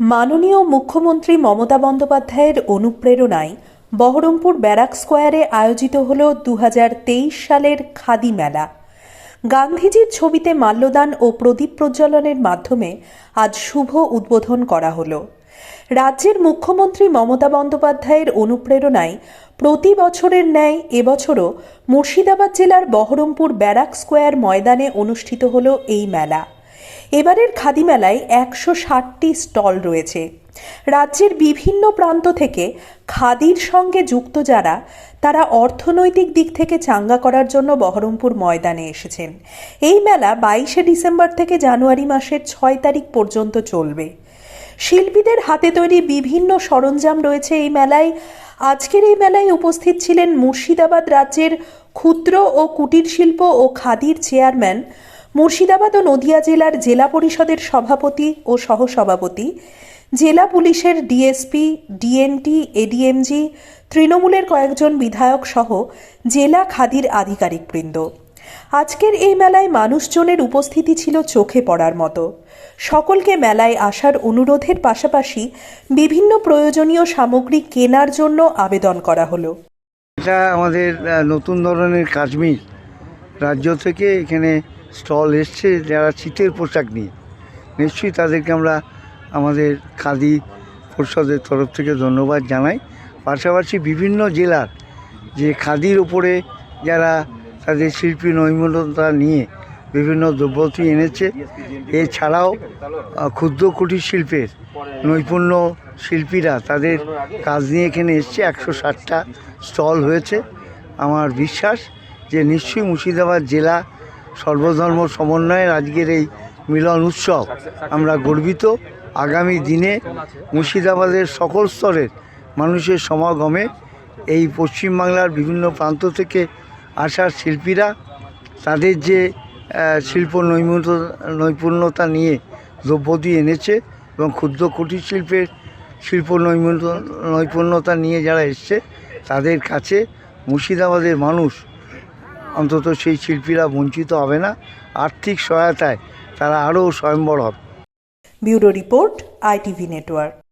মাননীয় মুখ্যমন্ত্রী মমতা বন্দ্যোপাধ্যায়ের অনুপ্রেরণায় বহরমপুর ব্যারাক স্কোয়ারে আয়োজিত হল দু হাজার তেইশ সালের খাদি মেলা। গান্ধীজির ছবিতে মাল্যদান ও প্রদীপ প্রজ্বলনের মাধ্যমে আজ শুভ উদ্বোধন করা হল। রাজ্যের মুখ্যমন্ত্রী মমতা বন্দ্যোপাধ্যায়ের অনুপ্রেরণায় প্রতি বছরের ন্যায় এবছরও মুর্শিদাবাদ জেলার বহরমপুর ব্যারাক স্কোয়ার ময়দানে অনুষ্ঠিত হল এই মেলা। এবারের খাদি মেলায় একশো ষাটটি স্টল রয়েছে। রাজ্যের বিভিন্ন প্রান্ত থেকে খাদির সঙ্গে যুক্ত যারা, তারা অর্থনৈতিক দিক থেকে চাঙ্গা করার জন্য বহরমপুর ময়দানে এসেছেন। এই মেলা বাইশে ডিসেম্বর থেকে জানুয়ারি মাসের ছয় তারিখ পর্যন্ত চলবে। শিল্পীদের হাতে তৈরি বিভিন্ন সরঞ্জাম রয়েছে এই মেলায়। আজকের এই মেলায় উপস্থিত ছিলেন মুর্শিদাবাদ রাজ্যের ক্ষুদ্র ও কুটির শিল্প ও খাদির চেয়ারম্যান মুর্শিদাবাদ ও নদিয়া জেলার জেলা পরিষদের সভাপতি ও সহসভাপতি, জেলা পুলিশের ডিএসপি, ডিএনটি, এডিএমজি, তৃণমূলের কয়েকজন বিধায়ক সহ জেলা খাদির আধিকারিকবৃন্দ আজকের এই মেলায় মানুষজনের উপস্থিতি ছিল চোখে পড়ার মতো। সকলকে মেলায় আসার অনুরোধের পাশাপাশি বিভিন্ন প্রয়োজনীয় সামগ্রী কেনার জন্য আবেদন করা হলো। এটা আমাদের নতুন ধরনের কাশ্মীর রাজ্য থেকে এখানে স্টল এসছে যারা শীতের পোশাক নিয়ে। নিশ্চয়ই তাদেরকে আমরা আমাদের খাদি পরিষদের তরফ থেকে ধন্যবাদ জানাই। পাশাপাশি বিভিন্ন জেলার যে খাদির ওপরে যারা তাদের শিল্পী নৈপুণ্যতা নিয়ে বিভিন্ন দ্রব্যতি এনেছে, এছাড়াও ক্ষুদ্র কুটির শিল্পের নৈপুণ্য শিল্পীরা তাদের কাজ নিয়ে এখানে এসছে। একশো ষাটটা স্টল হয়েছে। আমার বিশ্বাস যে নিশ্চয়ই মুর্শিদাবাদ জেলা সর্বধর্ম সমন্বয়ের আজকের এই মিলন উৎসব আমরা গর্বিত। আগামী দিনে মুর্শিদাবাদের সকল স্তরের মানুষের সমাগমে এই পশ্চিমবাংলার বিভিন্ন প্রান্ত থেকে আসা শিল্পীরা তাদের যে শিল্প নৈপুণ্য নৈপুণ্যতা নিয়ে দ্রব্যদি এনেছে এবং ক্ষুদ্র কুটির শিল্পের শিল্প নৈপুণ্য নৈপুণ্যতা নিয়ে যারা এসছে তাদের কাছে মুর্শিদাবাদের মানুষ অন্তত সেই শিল্পীরা বঞ্চিত হবে না। আর্থিক সহায়তায় তারা আরও স্বয়ম্বর হবে। Bureau report, ITV network.